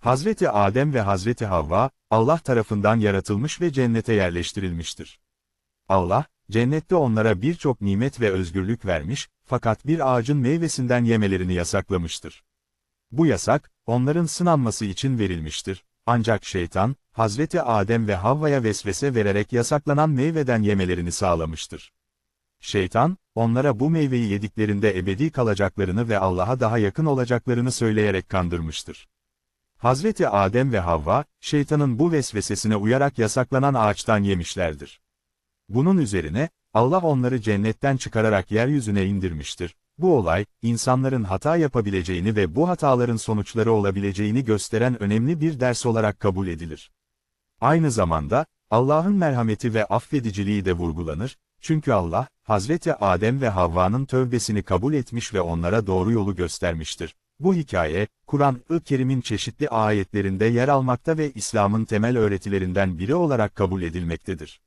Hazreti Adem ve Hazreti Havva, Allah tarafından yaratılmış ve cennete yerleştirilmiştir. Allah, cennette onlara birçok nimet ve özgürlük vermiş, fakat bir ağacın meyvesinden yemelerini yasaklamıştır. Bu yasak, onların sınanması için verilmiştir. Ancak şeytan, Hazreti Adem ve Havva'ya vesvese vererek yasaklanan meyveden yemelerini sağlamıştır. Şeytan, onlara bu meyveyi yediklerinde ebedi kalacaklarını ve Allah'a daha yakın olacaklarını söyleyerek kandırmıştır. Hazreti Adem ve Havva, şeytanın bu vesvesesine uyarak yasaklanan ağaçtan yemişlerdir. Bunun üzerine, Allah onları cennetten çıkararak yeryüzüne indirmiştir. Bu olay, insanların hata yapabileceğini ve bu hataların sonuçları olabileceğini gösteren önemli bir ders olarak kabul edilir. Aynı zamanda, Allah'ın merhameti ve affediciliği de vurgulanır, çünkü Allah, Hazreti Adem ve Havva'nın tövbesini kabul etmiş ve onlara doğru yolu göstermiştir. Bu hikaye, Kur'an-ı Kerim'in çeşitli ayetlerinde yer almakta ve İslam'ın temel öğretilerinden biri olarak kabul edilmektedir.